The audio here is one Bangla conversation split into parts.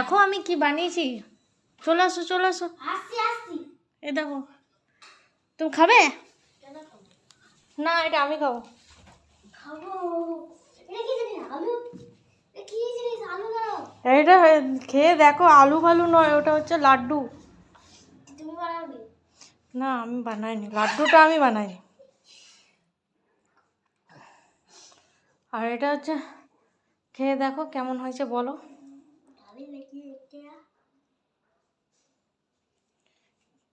দেখো আমি কি বানিয়েছি। চলে আসো চলে আসো। এই দেখো। তুমি খাবে? না এটা আমি খাব। এটা খেয়ে দেখো আলু ফালু নয় ওটা হচ্ছে লাড্ডু। না আমি বানাইনি। লাড্ডুটা আমি বানাইনি। আর এটা হচ্ছে খেয়ে দেখো কেমন হয়েছে বলো আমি নাকি এটা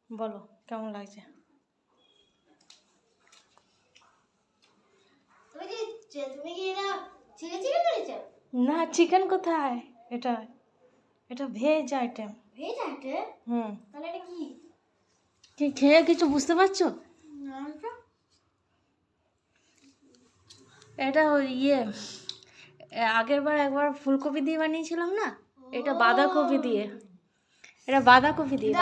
বলো কেমন লাগছে? না চিকেন কোথায়? এটা এটা ভেজ আইটেম ভেজ আটে হুম। তাহলে এটা কি? কি খেয়ে কিছু বুঝতে পারছ? এটা ওই ইয়ে আগের বার একবার ফুলকপি দিয়ে বানিয়েছিলাম না? এটা বাঁধাকপি দিয়ে। এটা বাঁধাকপি দিয়ে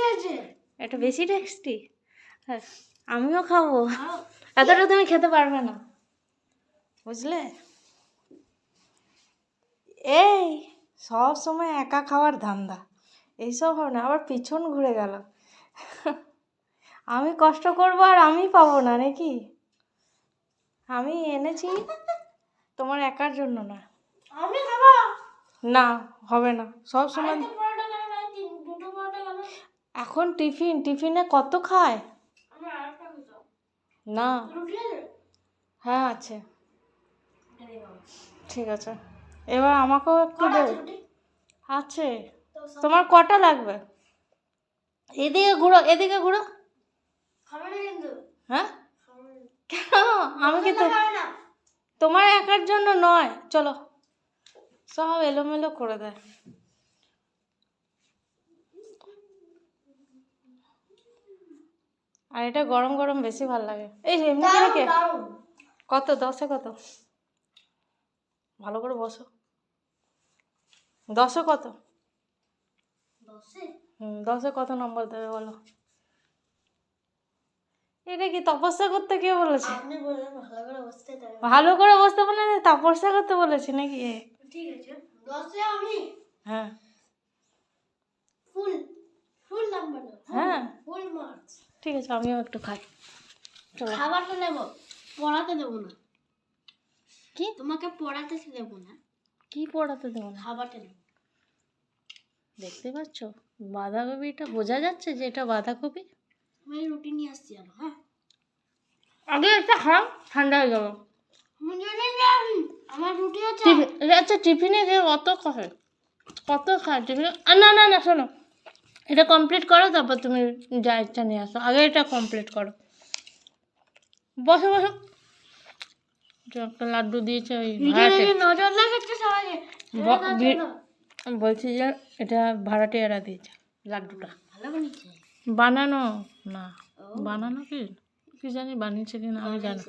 হয়েছে। এটা বেশি টেস্টি হ্যাঁ আমিও খাব। এতটা তুমি খেতে পারবে না। বুঝলে? এই সব সময় একা খাওয়ার ধান্দা। এইসব হবে না আবার পিছন ঘুরে গেল। আমি কষ্ট করব আর আমি পাবো না নাকি? আমি এনেছি তোমার একার জন্য না। আমি না হবে না। সব সময় একটা পরোটা কেন না তিন দুটো পরোটা কেন এখন টিফিন টিফিনে কত খায়? না। হ্যাঁ আছে। ঠিক আছে। এবার আমাকেও একটু আছে তোমার কটা লাগবে? এদিকে ঘুরো এদিকে ঘুরো। হ্যাঁ? কেন? আমি কি তো তোমার একার জন্য নয়। চলো। সব এলোমেলো করে দেয়। আর এটা গরম গরম বেশি ভালো লাগে। এই এমনি করে দারুণ কে কত? দশে কত? ভালো করে বসো। দশে কত? দশে কত নম্বর দেবে বলো? এটা কি তপস্যা করতে কে বলেছে? ভালো করে বসতে বলে না, তপস্যা করতে বলেছি নাকি? ঠিক আছে দশে আমি। হ্যাঁ। ফুল ফুল নাম্বার হ্যাঁ। ফুল মার্কস ঠিক আছে আমিও একটু খাই। চলো। খাবারটা নেব পড়াতে দেবো না। কি? তোমাকে পড়াতে দেবো না। কি পড়াতে দেবো না? খাবারটা নেব। দেখতে পাচ্ছ? বাঁধাকপিটা বোঝা যাচ্ছে যে এটা বাঁধাকপি? আমি রুটি নিয়ে আসছি আরও হ্যাঁ? আগে একটা খাও ঠান্ডা হয়ে যাবে। আমার রুটি আছে। আচ্ছা টিফিনে যে কত খায় কত খায়? টিফিনে না না না শোনো। এটা কমপ্লিট করো তারপর তুমি যা ইচ্ছা নিয়ে আসো। আগে এটা কমপ্লিট করো। বসো বসো। একটা লাড্ডু দিয়েছে ওই নজর লাগাচ্ছে বলছি যে এটা ভাড়াটিয়ারা দিয়েছে লাড্ডুটা। বানানো? না। বানানো কি? কি জানি বানিয়েছে কি না আমি জানি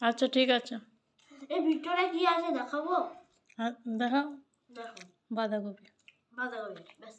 আচ্ছা ঠিক আছে। এই ভিতরে কি আছে দেখাবো? হ্যাঁ দেখাও। দেখো। বাঁধাকপি। বাঁধাকপি ব্যাস।